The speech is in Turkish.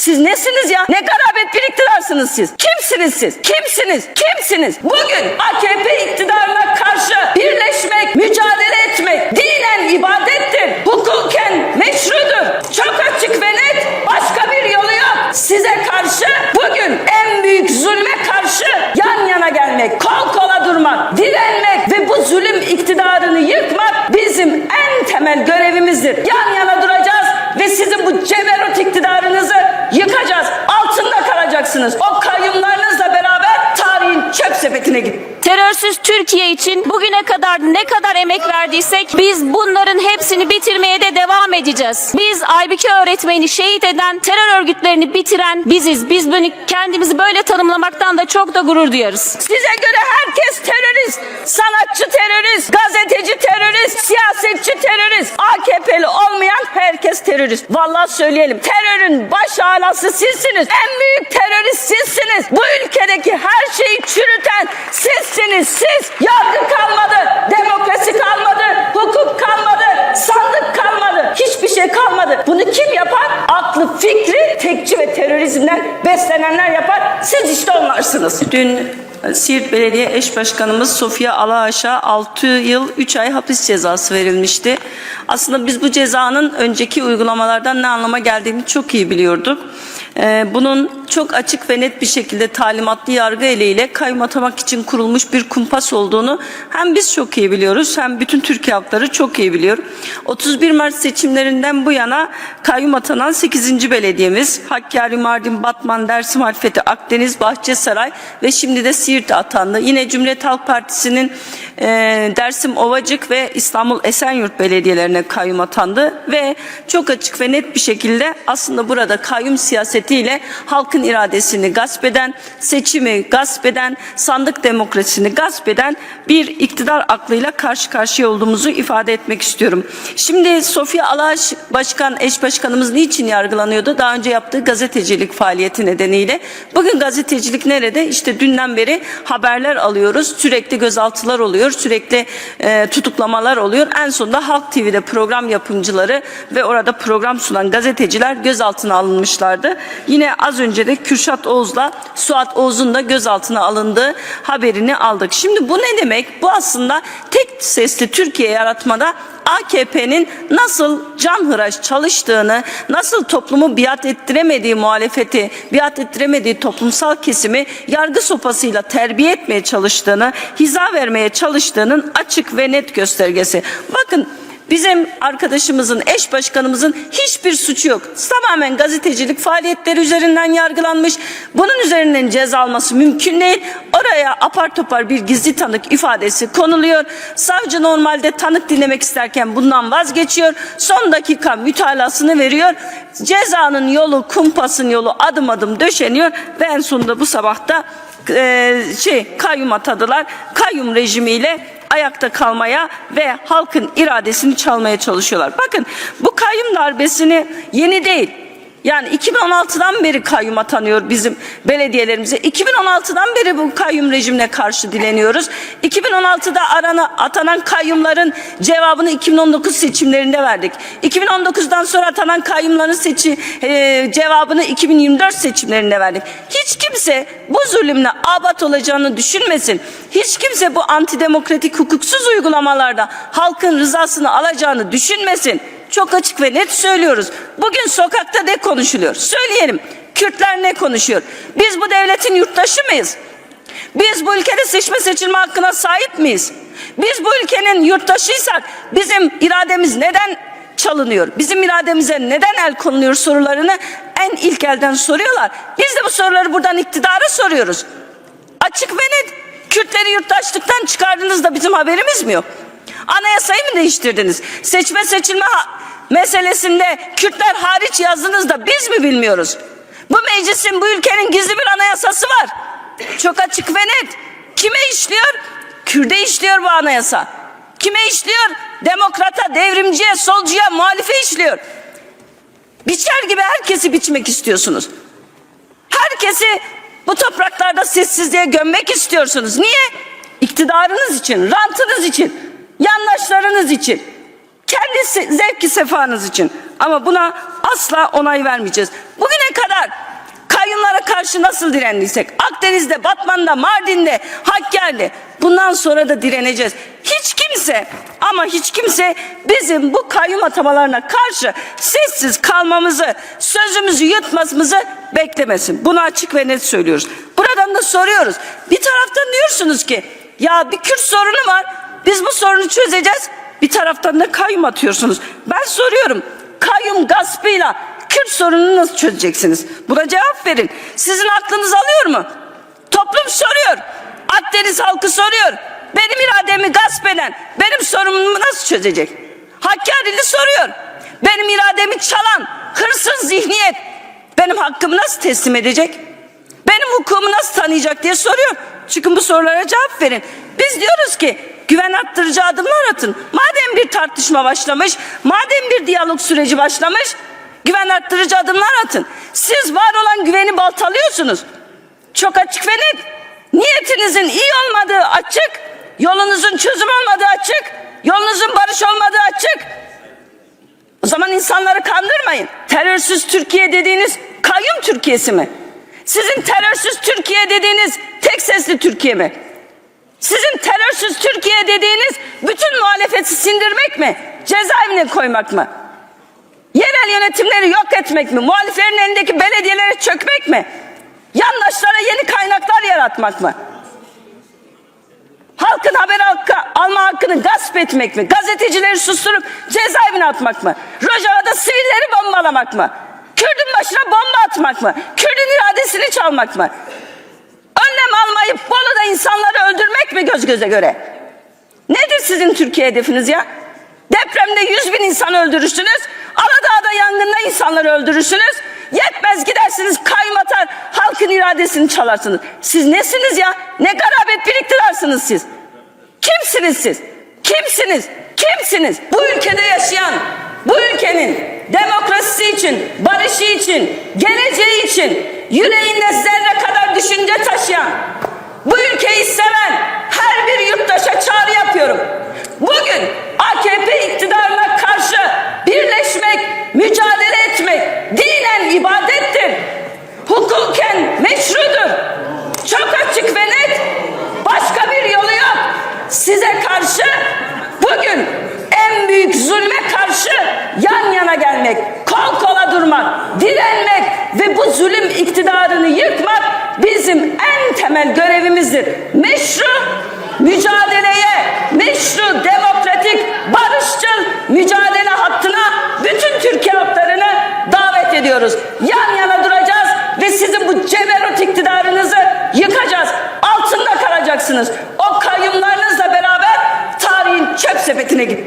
Siz nesiniz ya? Ne garabet bir iktidarsınız siz? Kimsiniz siz? Kimsiniz? Kimsiniz? Bugün AKP iktidarına karşı birleşmek, mücadele etmek dinen ibadettir. Hukuken meşrudur. Çok açık ve net. Başka bir yolu yok. Size karşı bugün en büyük zulme karşı yan yana gelmek, kol kola durmak, direnmek ve bu zulüm iktidarını yıkmak bizim en temel görevimizdir. Yan yana duracağız ve sizin bu ceberut iktidarınızı yıkacağız. Altında kalacaksınız. O kayyumlarınızla beraber tarihin çöp sepetine gidin. Terörsüz Türkiye için bugüne kadar ne kadar emek verdiysek biz bunların hepsini bitirmeye de devam edeceğiz. Biz Aybüke öğretmeni şehit eden, terör örgütlerini bitiren biziz. Biz bunu kendimizi böyle tanımlamaktan da çok da gurur duyarız. Size göre herkes terörist. Sanatçı terörist, gazeteci terörist, siyasetçi terörist. AKP'li olmayan herkes terörist. Vallahi söyleyelim. Terörün baş alası sizsiniz. En büyük terörist sizsiniz. Bu ülkedeki her şeyi çürüten sizsiniz. Siz. Yargı kalmadı, demokrasi kalmadı, hukuk kalmadı, sandık kalmadı. Hiçbir şey kalmadı. Bunu kim yapar? Aklı, fikri, tekçi ve terörizmden beslenenler yapar. Siz işte onlarsınız. Dün Siirt Belediye Eş Başkanımız Sofia Alahaş'a 6 yıl 3 ay hapis cezası verilmişti. Aslında biz bu cezanın önceki uygulamalardan ne anlama geldiğini çok iyi biliyorduk. Ee, Bunun çok açık ve net bir şekilde talimatlı yargı eliyle kayyum atamak için kurulmuş bir kumpas olduğunu hem biz çok iyi biliyoruz hem bütün Türkiye halkları çok iyi biliyor. 31 Mart seçimlerinden bu yana kayyum atanan 8. belediyemiz Hakkari, Mardin, Batman, Dersim, Harfeti, Akdeniz, Bahçesaray ve şimdi de Siirt atandı. Yine Cumhuriyet Halk Partisi'nin e, Dersim Ovacık ve İstanbul Esenyurt belediyelerine kayyum atandı ve çok açık ve net bir şekilde aslında burada kayyum siyasetiyle halkın iradesini gasp eden, seçimi gasp eden, sandık demokrasisini gasp eden bir iktidar aklıyla karşı karşıya olduğumuzu ifade etmek istiyorum. Şimdi Sofya Alaş Başkan, eş başkanımız niçin yargılanıyordu? Daha önce yaptığı gazetecilik faaliyeti nedeniyle. Bugün gazetecilik nerede? İşte dünden beri haberler alıyoruz. Sürekli gözaltılar oluyor. Sürekli e, tutuklamalar oluyor. En sonunda Halk TV'de program yapımcıları ve orada program sunan gazeteciler gözaltına alınmışlardı. Yine az önce de Kürşat Oğuz'la Suat Oğuz'un da gözaltına alındığı haberini aldık. Şimdi bu ne demek? Bu aslında tek sesli Türkiye yaratmada AKP'nin nasıl canhıraş çalıştığını, nasıl toplumu biat ettiremediği muhalefeti, biat ettiremediği toplumsal kesimi yargı sopasıyla terbiye etmeye çalıştığını, hiza vermeye çalıştığının açık ve net göstergesi. Bakın Bizim arkadaşımızın, eş başkanımızın hiçbir suçu yok. Tamamen gazetecilik faaliyetleri üzerinden yargılanmış. Bunun üzerinden ceza alması mümkün değil. Oraya apar topar bir gizli tanık ifadesi konuluyor. Savcı normalde tanık dinlemek isterken bundan vazgeçiyor. Son dakika mütalasını veriyor. Cezanın yolu, kumpasın yolu adım adım döşeniyor ve en sonunda bu sabahta e, şey kayyum atadılar. Kayyum rejimiyle ayakta kalmaya ve halkın iradesini çalmaya çalışıyorlar. Bakın bu kayyum darbesini yeni değil. Yani 2016'dan beri kayyum atanıyor bizim belediyelerimize. 2016'dan beri bu kayyum rejimine karşı dileniyoruz. 2016'da arana, atanan kayyumların cevabını 2019 seçimlerinde verdik. 2019'dan sonra atanan kayyumların seçi, e, cevabını 2024 seçimlerinde verdik. Hiç kimse bu zulümle abat olacağını düşünmesin. Hiç kimse bu antidemokratik hukuksuz uygulamalarda halkın rızasını alacağını düşünmesin. Çok açık ve net söylüyoruz. Bugün sokakta ne konuşuluyor? Söyleyelim. Kürtler ne konuşuyor? Biz bu devletin yurttaşı mıyız? Biz bu ülkede seçme seçilme hakkına sahip miyiz? Biz bu ülkenin yurttaşıysak bizim irademiz neden çalınıyor? Bizim irademize neden el konuluyor sorularını en ilk elden soruyorlar. Biz de bu soruları buradan iktidara soruyoruz. Açık ve net. Kürtleri yurttaşlıktan çıkardığınızda bizim haberimiz mi yok? Anayasayı mı değiştirdiniz? Seçme seçilme meselesinde Kürtler hariç yazdınız da biz mi bilmiyoruz? Bu meclisin bu ülkenin gizli bir anayasası var. Çok açık ve net. Kime işliyor? Kürde işliyor bu anayasa. Kime işliyor? Demokrata, devrimciye, solcuya, muhalife işliyor. Biçer gibi herkesi biçmek istiyorsunuz. Herkesi bu topraklarda sessizliğe gömmek istiyorsunuz. Niye? İktidarınız için, rantınız için, yandaşlarınız için. Kendi zevki sefanız için. Ama buna asla onay vermeyeceğiz. Bugüne kadar kayyumlara karşı nasıl direndiysek Akdeniz'de, Batman'da, Mardin'de, Hakkari'de bundan sonra da direneceğiz. Hiç kimse ama hiç kimse bizim bu kayyum atamalarına karşı sessiz kalmamızı, sözümüzü yutmamızı beklemesin. Bunu açık ve net söylüyoruz. Buradan da soruyoruz. Bir taraftan diyorsunuz ki ya bir Kürt sorunu var. Biz bu sorunu çözeceğiz. Bir taraftan da kayyum atıyorsunuz. Ben soruyorum. Kayyum gaspıyla Kürt sorununu nasıl çözeceksiniz? Buna cevap verin. Sizin aklınız alıyor mu? Toplum soruyor. Akdeniz halkı soruyor. Benim irademi gasp eden benim sorunumu nasıl çözecek? Hakkari'li soruyor. Benim irademi çalan hırsız zihniyet benim hakkımı nasıl teslim edecek? Benim hukumu nasıl tanıyacak diye soruyor. Çıkın bu sorulara cevap verin. Biz diyoruz ki güven arttırıcı adımlar atın. Madem bir tartışma başlamış, madem bir diyalog süreci başlamış, güven arttırıcı adımlar atın. Siz var olan güveni baltalıyorsunuz. Çok açık ve net. Niyetinizin iyi olmadığı açık, yolunuzun çözüm olmadığı açık, yolunuzun barış olmadığı açık. O zaman insanları kandırmayın. Terörsüz Türkiye dediğiniz kayyum Türkiye'si mi? Sizin terörsüz Türkiye dediğiniz tek sesli Türkiye mi? Sizin terörsüz Türkiye dediğiniz bütün muhalefeti sindirmek mi? Cezaevine koymak mı? Yerel yönetimleri yok etmek mi? Muhaliflerin elindeki belediyelere çökmek mi? Yandaşlara yeni kaynaklar yaratmak mı? Halkın haber hakkı, alma hakkını gasp etmek mi? Gazetecileri susturup cezaevine atmak mı? Rojava'da sivilleri bombalamak mı? Kürdün başına bomba atmak mı? Kürdün iradesini çalmak mı? Almayıp Bolu'da insanları öldürmek mi göz göze göre? Nedir sizin Türkiye hedefiniz ya? Depremde 100 bin insan öldürürsünüz. Aladağ'da yangında insanları öldürürsünüz. Yetmez gidersiniz kaymatar halkın iradesini çalarsınız. Siz nesiniz ya? Ne garabet bir iktidarsınız siz? Kimsiniz siz? Kimsiniz? Kimsiniz? Bu ülkede yaşayan, bu ülkenin demokrasisi için, barışı için, geleceği için yüreğinde zerre kadar düşünce taşıyan, bu ülkeyi seven her bir yurttaşa çağrı yapıyorum. Bugün AKP iktidarına karşı birleşmek, mücadele etmek dinen ibadettir. Hukuken meşrudur. Çok açık ve net. Başka bir yolu yok. Size karşı bugün en büyük zulme karşı yan yana gelmek, kol kola durmak, direnmek ve bu zulüm iktidarını yıkmak bizim en temel görevimizdir. Meşru mücadeleye, meşru demokratik, barışçıl mücadele hattına bütün Türkiye halklarını davet ediyoruz. Yan yana duracağız ve sizin bu ceberut iktidarınızı yıkacağız. Altında kalacaksınız.